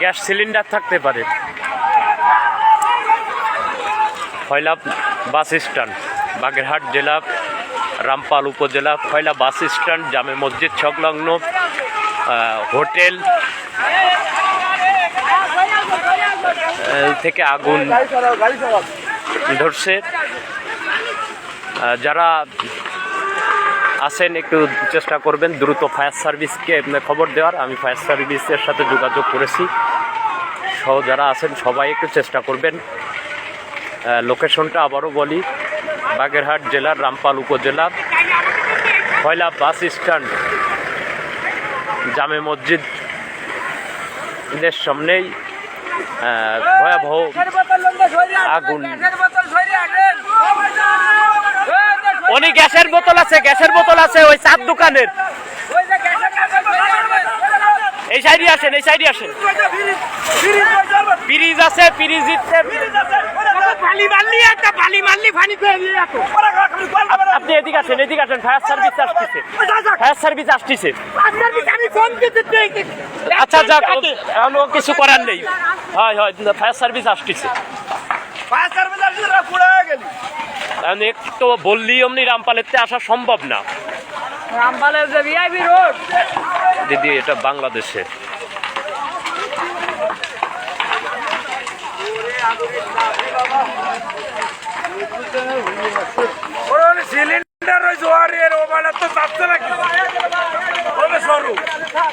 Gas cylinder থাকতে পারে। ফয়লা bus stand, Bagerhat জেলা, রামপাল উপজেলা ফয়লা বাস স্ট্যান্ড, জামে মসজিদ, সংলগ্ন হোটেল থেকে আগুন ধরছে। যারা আছেন একটু চেষ্টা করবেন দ্রুত ফায়ার সার্ভিসকে খবর দেওয়ার। আমি ফায়ার সার্ভিসের সাথে যোগাযোগ করেছি। সহ যারা আছেন, সবাই একটু চেষ্টা করবেন। লোকেশনটা আবারও বলি, বাগেরহাট জেলার রামপাল উপজেলার কয়লা বাস স্ট্যান্ড, জামে মসজিদ। এদের সামনেই ভয়াবহ আগুন উনি গ্যাসের বোতল আছে গ্যাসের বোতল আছে ওই চার দোকানের। এই সাইডে আসেন এই সাইডে আসেন। পিরিজ আছে পিরিজ এত আপনি এদিকে আসেন এদিকে আসেন ফায়ার সার্ভিস আসতেছে। ফায়ার সার্ভিস আসতেছে। আচ্ছা যাক এখন ও কিছু করার নেই। হয় হয় ফায়ার সার্ভিস আসতেছে। এখন একটু বললি অমনি রামপালেতে আসা সম্ভব না। রামপালের যে ভিআইপি রোড দিদি এটা বাংলাদেশে। সিলিন্ডার ওই জোয়ারের ওভারটা তো চাপছে নাকি? হবে সরু। সব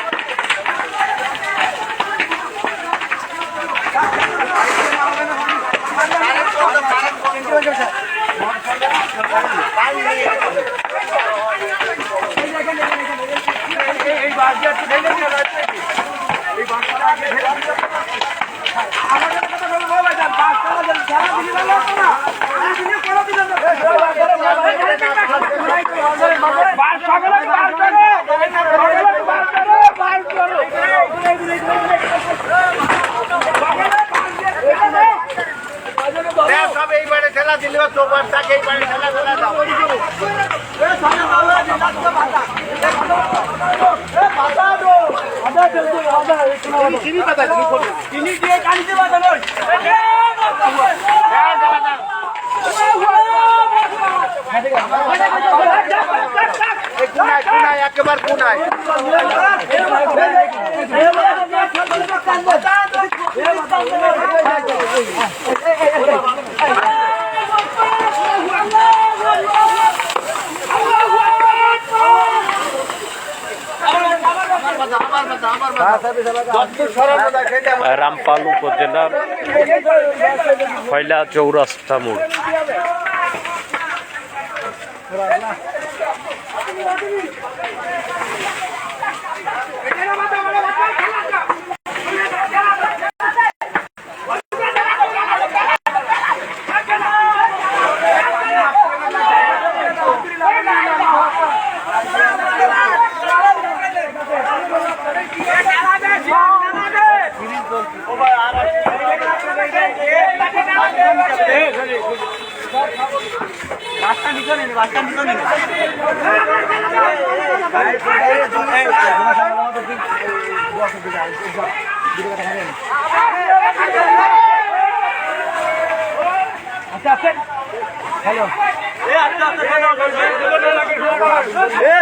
এইবারে ঠেলা দিলে চোপার থাকে এইবারে ঠেলা ঠেলা দাও। কুনায় কুনায় একেবারে কুনায় রামপাল উপজেলার ফয়লা চৌরাস্তা মোড়।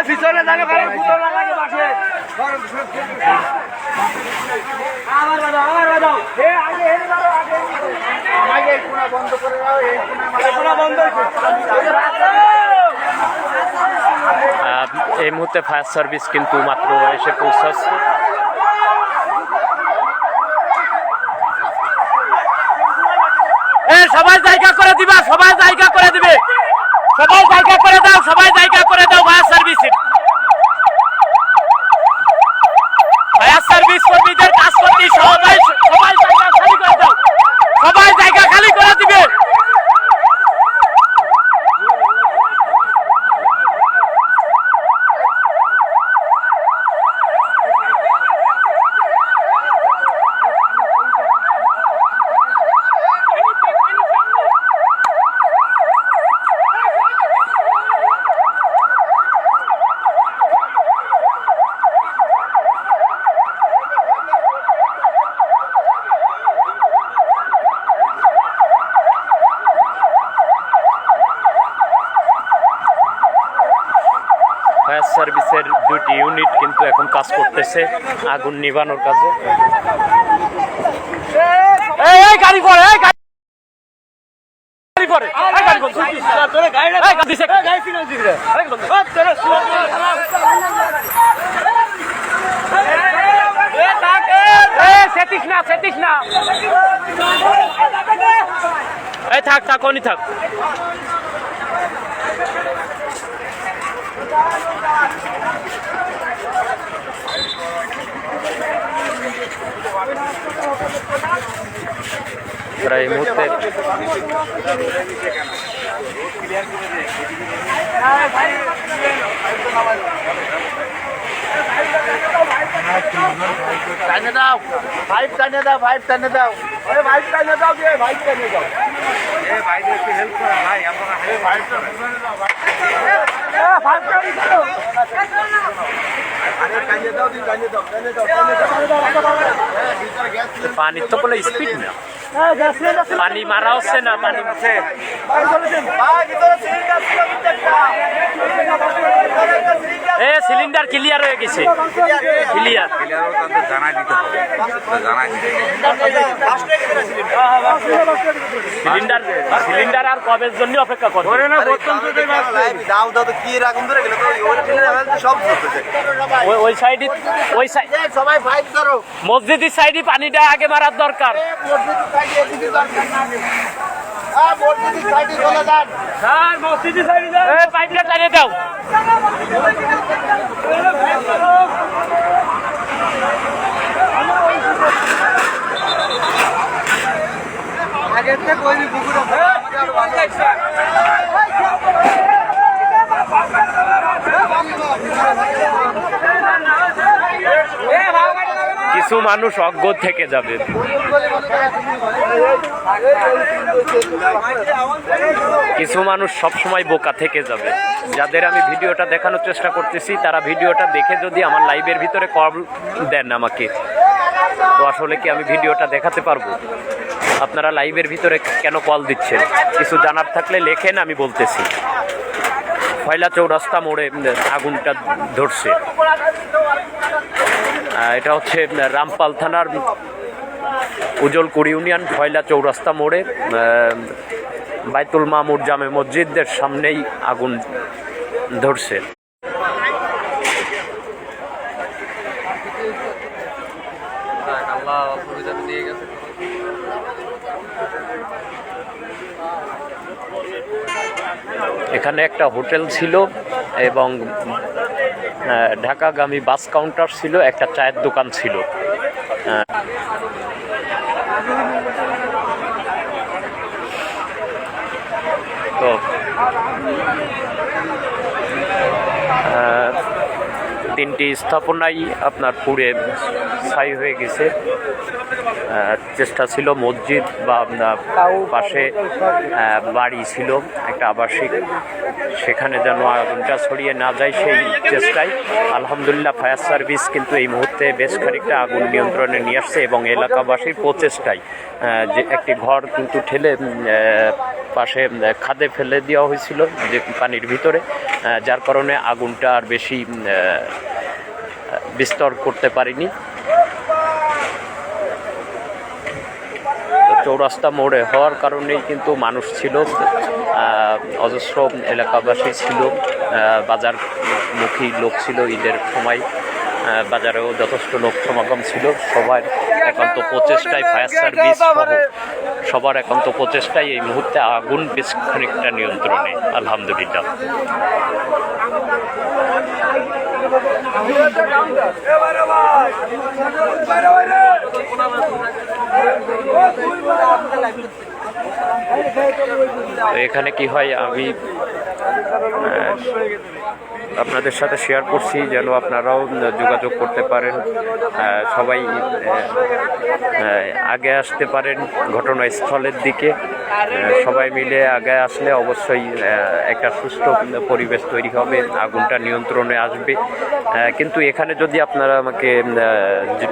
পিছনে জানো কারণ ফুটো না লাগে পাশে আবার বাজাও আবার বাজাও। এ আগে আগে আগে বন্ধ করে দাও এই মুহূর্তে ফায়ার সার্ভিস কিন্তু মাত্র এসে পৌঁছাচ্ছে। সবাই জায়গা করে দিবে, সবাই জায়গা করে দিবে। সবাই জায়গা করে দাও, সবাই জায়গা করে দাও ফায়ার সার্ভিস ফায়ার সার্ভিস কর্মীদের কাজ করতেছে আগুন নিভানোর কাজে। থাক থাক অনি থাক। প্রায় মুহূর্তে টানে দাও। ভাইপ টানে দাও ভাইপ টানে দাও। আরে ভাইপ টানে দাও দিয়ে ভাইপ টানে দাও। এ ভাই একটু হেল্প করো ভাই আপনারা ভাইপ টানে দাও পানির তো কোনো স্পিড না। পানি মারা হচ্ছে না পানি চলেছেন ভিতরে এ সিলিন্ডার ক্লিয়ার হয়ে গেছে। ক্লিয়ার জানাই দিতে জানাই সিলিন্ডার সিলিন্ডার আর কবের জন্য অপেক্ষা করবে? না দাও দাও তো কি রাখুন ধরে গেলে? সব ওই ওই সাইডে ওই সাইড সবাই ফাইট করো। মসজিদের সাইডে পানিটা আগে মারার দরকার। মসজিদের সাইডে দরকার না মসজিদের সাইডে যান। স্যার মসজিদের সাইডে পাইপটা দাও। আগের থেকে ওই পুকুরে। কিছু মানুষ অজ্ঞ থেকে যাবে। কিছু মানুষ সব সময় বোকা থেকে যাবে। যাদের আমি ভিডিওটা দেখানোর চেষ্টা করতেছি, তারা ভিডিওটা দেখে যদি আমার লাইভের ভিতরে কল দেন আমাকে। তো আসলে কি আমি ভিডিওটা দেখাতে পারব? আপনারা লাইভের ভিতরে কেন কল দিচ্ছেন? কিছু জানার থাকলে লেখেন, আমি বলতেছি। ফয়লা চৌরাস্তা মোড়ে আগুনটা ধরছে। এটা হচ্ছে রামপাল থানার উজলকুড়ি ইউনিয়ন ফয়লা চৌরাস্তা মোড়ে বাইতুল মামুর জামে মসজিদের সামনেই আগুন ধরছে। এখানে একটা হোটেল ছিল এবং ঢাকাগামী বাস কাউন্টার ছিল, একটা চায়ের দোকান ছিল। তো তিনটি স্থাপনাই আপনার পুড়ে ছাই হয়ে গেছে। চেষ্টা ছিল, মসজিদ বা পাশে বাড়ি ছিল, একটা আবাসিক। সেখানে যেন আগুনটা ছড়িয়ে না যায় সেই চেষ্টায়। আলহামদুলিল্লাহ, ফায়ার সার্ভিস কিন্তু এই মুহূর্তে বেশ খানিকটা আগুন নিয়ন্ত্রণে নিয়ে আসছে এবং এলাকাবাসীর প্রচেষ্টায় যে একটি ঘর কিন্তু ঠেলে পাশে খাদে ফেলে দেওয়া হয়েছিল যে পানির ভিতরে যার কারণে আগুনটা আর বেশি বিস্তর করতে পারিনি। চৌরাস্তা মোড়ে হওয়ার কারণেই কিন্তু মানুষ ছিল অজস্র এলাকাবাসী ছিল বাজারমুখী লোক ছিল ঈদের সময় বাজারেও যথেষ্ট লোক সমাগম ছিল, সবার একান্ত প্রচেষ্টায় ফায়ার সার্ভিস সহ, সবার একান্ত প্রচেষ্টায় এই মুহূর্তে আগুন বেশ খানিকটা নিয়ন্ত্রণে, আলহামদুলিল্লাহ। এখানে কি হয়? আমি আপনাদের সাথে শেয়ার করছি যেন আপনারাও যোগাযোগ করতে পারেন। সবাই আগে আসতে পারেন ঘটনাস্থলের দিকে। সবাই মিলে আগে আসলে অবশ্যই একটা সুস্থ পরিবেশ তৈরি হবে, আগুনটা নিয়ন্ত্রণে আসবে। কিন্তু এখানে যদি আপনারা আমাকে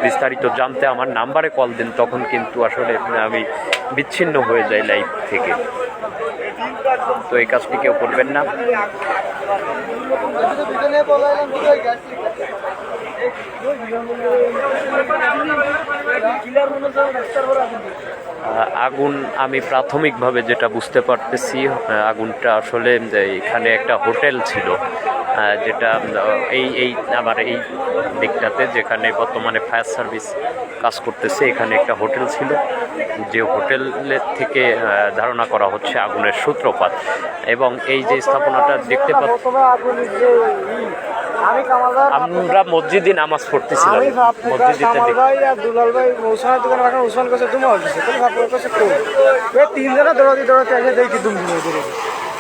বিস্তারিত জানতে আমার নাম্বারে কল দেন, তখন কিন্তু আসলে আমি বিচ্ছিন্ন হয়ে যাই লাইফ থেকে। তো এই কাজটি কেউ করবেন না। আগুন, আমি প্রাথমিকভাবে যেটা বুঝতে পারতেছি আগুনটা আসলে এখানে একটা হোটেল ছিল যেটা এই এই আমার এই দিকটাতে যেখানে বর্তমানে ফায়ার সার্ভিস কাজ করতেছে, এখানে একটা হোটেল ছিল। যে হোটেলের থেকে ধারণা করা হচ্ছে আগুনের সূত্রপাত। এবং এই যে স্থাপনাটা দেখতে পাচ্ছি আমরা মসজিদে নামাজ পড়তেছিলাম মসজিদে ভাই আর দুলাল ভাই মৌসুমের দোকানে রাখা উসমান কাছে দুমা হচ্ছে কাছে কোন এই তিনজনে দৌড়াতে দৌড়াতে এসে দেখি দুম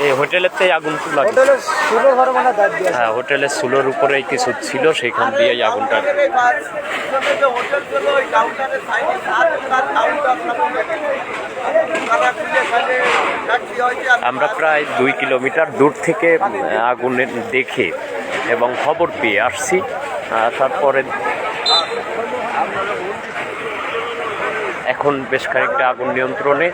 এই আগুন লাগে। হোটেলে সুন্দর ঘর মানে দাঁত দিয়ে হ্যাঁ হোটেলের সুলোর উপরেই কিছু ছিল সেইখান দিয়ে আগুনটা এখানে আমরা প্রায় দুই কিলোমিটার দূর থেকে আগুনের দেখে এবং খবর পেয়ে আসছি। তারপরে এখন বেশ খানিকটা আগুন নিয়ন্ত্রণে।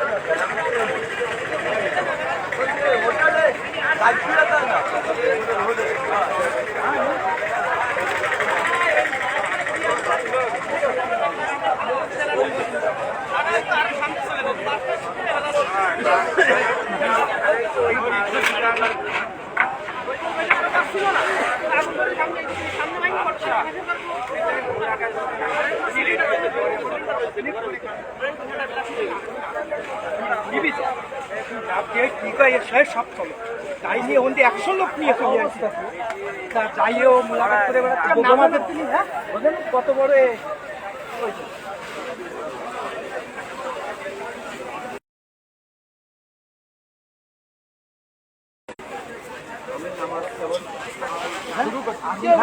চলো তাই নিয়ে ওখান একশো লোক নিয়ে চলে আসছে তা যাইও মোলাকাত করে বেড়াচ্ছে আমাদের ওদের কত বড় এ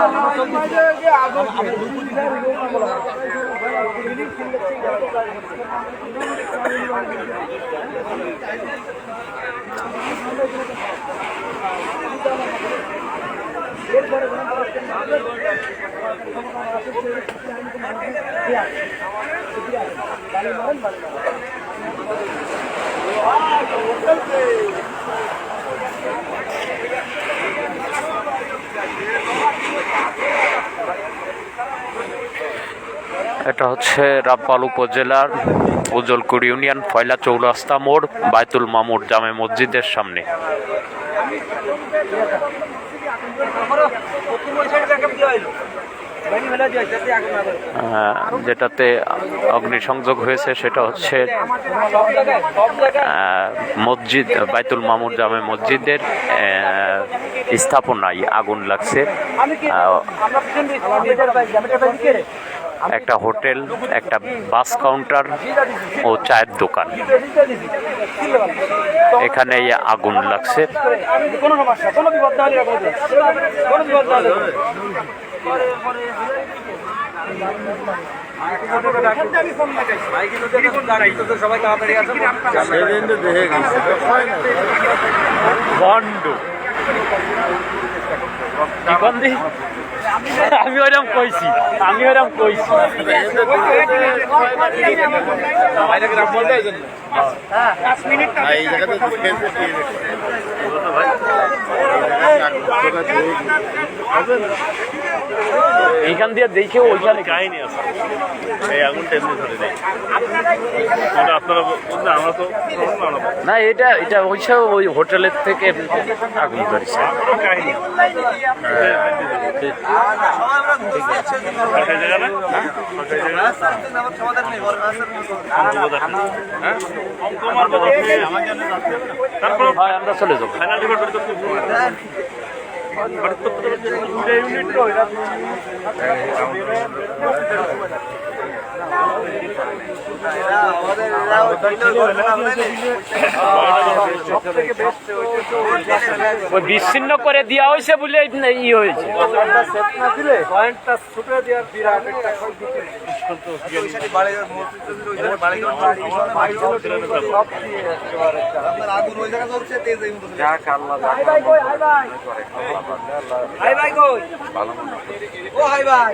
এটা হচ্ছে রামপাল উপজেলার উজলকুড়ি ইউনিয়ন ফয়লা চৌরাস্তা মোড়, বায়তুল মামুর জামে মসজিদের সামনে। যেটাতে অগ্নিসংযোগ হয়েছে সেটা হচ্ছে মসজিদ বাইতুল মামুর জামে মসজিদের স্থাপনায় আগুন লাগছে। একটা হোটেল একটা বাস কাউন্টার ও চায়ের দোকান। এখানে আগুন লাগছে। বন্ড আমি ওরকম কইছি আমি ওরকম কইছি। এইখান দিয়ে দেখে ওইখানে কাহিনী আছে। এই আগুনটা এমনি ধরে নেই। আপনারা বলছেন আমরা তো না এটা এটা হইছে ওই হোটেলের থেকে আগুন ধরেছে। কাহিনী? রাস্তার হ্যাঁ কথা তারপর আমরা চলে যাব। അടുത്ത യൂണിറ്റ് বিচ্ছিন্ন করে দেওয়া হয়েছে বলে ই হয়েছে দিয়ে ভাই ভাই।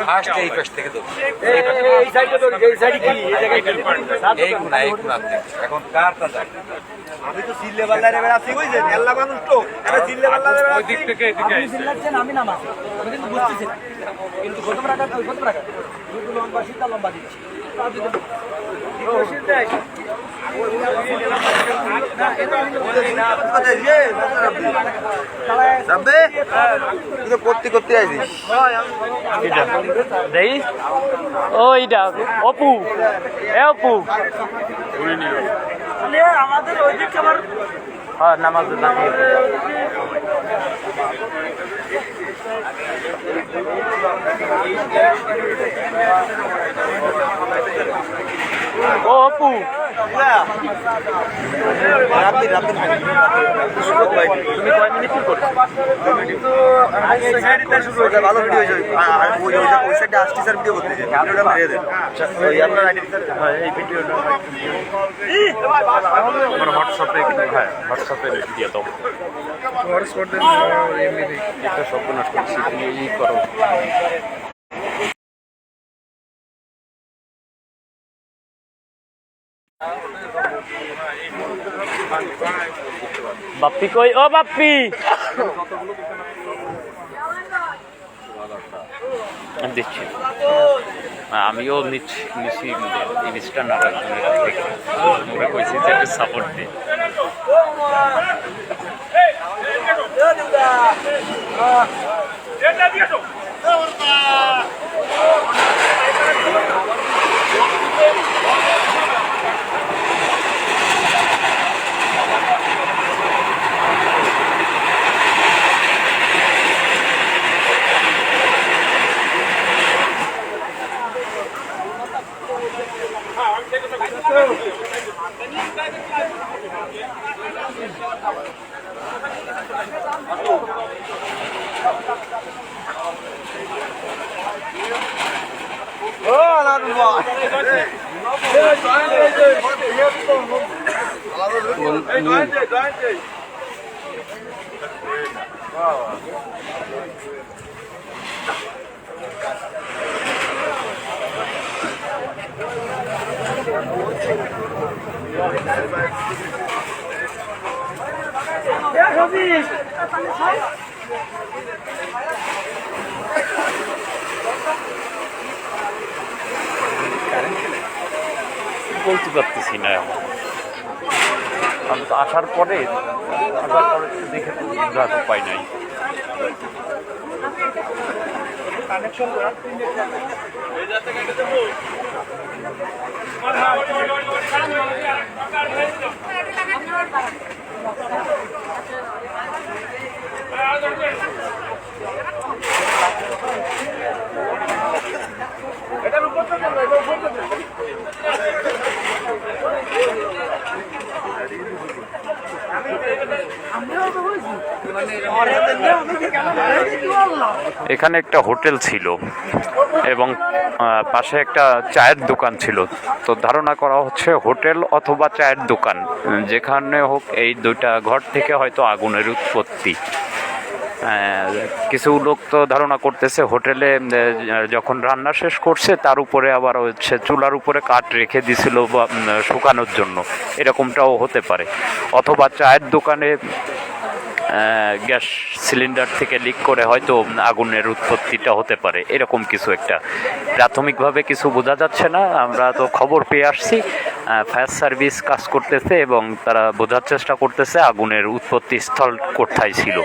ফার্স্ট এই পাশ থেকে দেবো এই সাইডে তো এই সাইডে কি? এই কোনা এখন কারটা যাক আমি তো সিল্লে বাল্লারে বেড়াচ্ছি বুঝছে মেলা মানুষ তো। আমি সিল্লে বাল্লারে ওই দিক থেকে এদিকে আপনি চিল্লাচ্ছেন আমি নামা আমি কিন্তু বুঝতেছি কিন্তু প্রথম রাখা ওই প্রথম রাখা লম্বা শীতটা লম্বা দিচ্ছি। করতে করতে দেই। ওইটা অপু। এ অপু। আমাদের ওই দিক আমার হ্যাঁ নামাজ নাকি ও অপু তুমি কয় মিনিট কি করছ? ভালো ভিডিও ওই সাইডে আসছি স্যার ভিডিও করতেছে ভিডিওটা মেরে দেন। আপনার হ্যাঁ, এই ভিডিওটা আমার হোয়াটসঅ্যাপে হ্যাঁ হোয়াটসঅ্যাপে দিয়ে দাও। এটা সব নষ্ট করছি তুমি করো। বাপ্পি কই? ও বাপ্পি! দিচ্ছি। আমিও নিচ্ছি নারায়ণগঞ্জের থেকে আমরা কইছি যে একটু সাপোর্ট দিই। বলতে পারতেছি না এখন আমি তো আসার পরে আসার পরে দেখে তো বোঝার উপায় নাই। এখানে একটা হোটেল ছিল এবং পাশে একটা চায়ের দোকান ছিল। তো ধারণা করা হচ্ছে হোটেল অথবা চায়ের দোকান যেখানে হোক এই দুইটা ঘর থেকে হয়তো আগুনের উৎপত্তি। কিছু লোক তো ধারণা করতেছে হোটেলে যখন রান্না শেষ করছে তার উপরে আবার হচ্ছে চুলার উপরে কাঠ রেখে দিছিল বা শুকানোর জন্য। এরকমটাও হতে পারে। অথবা চায়ের দোকানে গ্যাস সিলিন্ডার থেকে লিক করে হয়তো আগুনের উৎপত্তিটা হতে পারে। এরকম কিছু একটা। প্রাথমিকভাবে কিছু বোঝা যাচ্ছে না। আমরা তো খবর পেয়ে আসছি। ফায়ার সার্ভিস কাজ করতেছে এবং তারা বোঝার চেষ্টা করতেছে আগুনের উৎপত্তি স্থল কোথায় ছিল।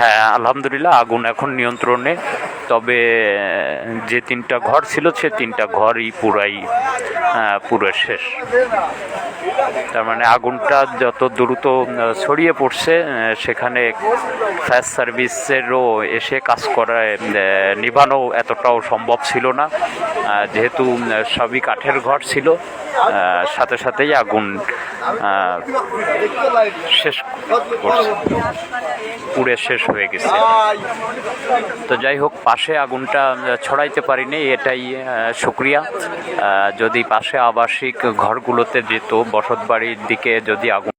হ্যাঁ আলহামদুলিল্লাহ আগুন এখন নিয়ন্ত্রণে। তবে যে তিনটা ঘর ছিল, সে তিনটা ঘরই পুরাই পুরো শেষ। তার মানে আগুনটা যত দ্রুত ছড়িয়ে পড়ছে সেখানে ফায়ার সার্ভিসেরও এসে কাজ করায় নিভানো এতটাও সম্ভব ছিল না। যেহেতু সবই কাঠের ঘর ছিল সাথে সাথেই আগুন শেষ পুড়ে শেষ হয়ে গেছে। তো যাই হোক পাশে আগুনটা ছড়াইতে পারিনি, এটাই শুক্রিয়া। যদি পাশে আবাসিক ঘরগুলোতে যেত বসত বাড়ির দিকে যদি আগুন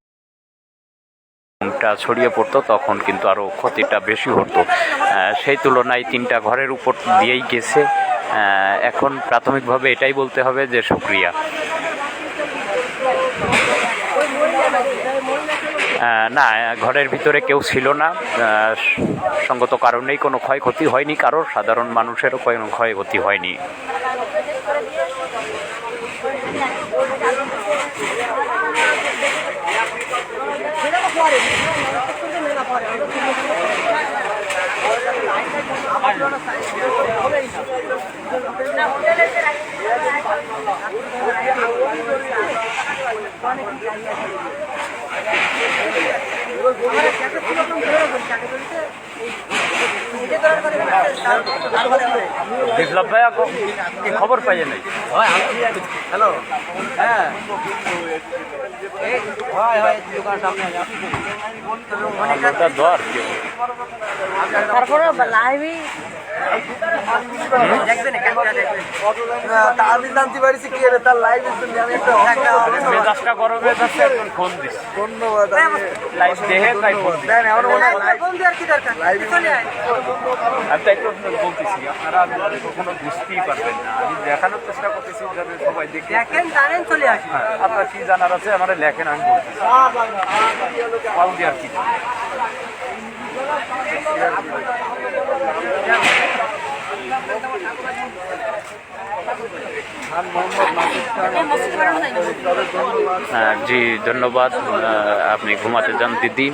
আগুনটা ছড়িয়ে পড়তো, তখন কিন্তু আরও ক্ষতিটা বেশি হতো। সেই তুলনায় তিনটা ঘরের উপর দিয়েই গেছে। এখন প্রাথমিকভাবে এটাই বলতে হবে যে, শুক্রিয়া। না, ঘরের ভিতরে কেউ ছিল না। সঙ্গত কারণেই কোনো ক্ষয়ক্ষতি হয়নি কারোর। সাধারণ মানুষেরও কোনো ক্ষয়ক্ষতি হয়নি। বিপ্লব ভাইয়া কি খবর পাইয়ে নাই হ্যালো হ্যাঁ হয় হয় দোকান সামনে ওটা দর কি তারপরে লাইভই। তা আমি জানতে পারছি কি রে তার লাইভ ফোন দিস ধন্যবাদ লাইভ দেখে ফোন মনে হয় কখনো বুঝতেই পারবেন দেখানোর চেষ্টা করতেছি সবাই দেখে দেখেন আপনার কি জানার আছে আমার লেখেন আমি দিয়ে আর কি হ্যাঁ, জি ধন্যবাদ। আপনি ঘুমাতে যান দিদি।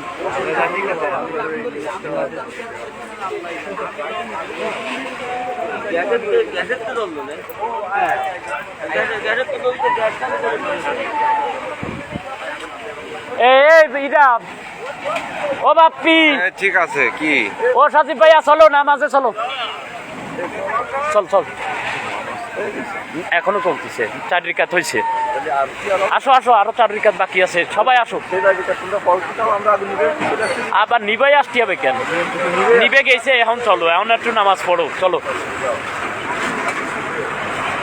এই ও বাপ্পি। ঠিক আছে কি? ও সাজিব ভাইয়া চলো না মাঝে চলো। চল চল। এখনও চলতেছে চার রিকাত হয়েছে। আসো আসো আরও চার রিকাত বাকি আছে সবাই আসো। আবার নিবাই আসতে হবে কেন? নিবে গেছে এখন চলো এখন একটু নামাজ পড়ো চলো।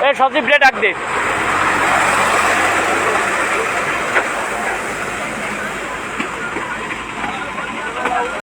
এই সজীব রে ডাক দে।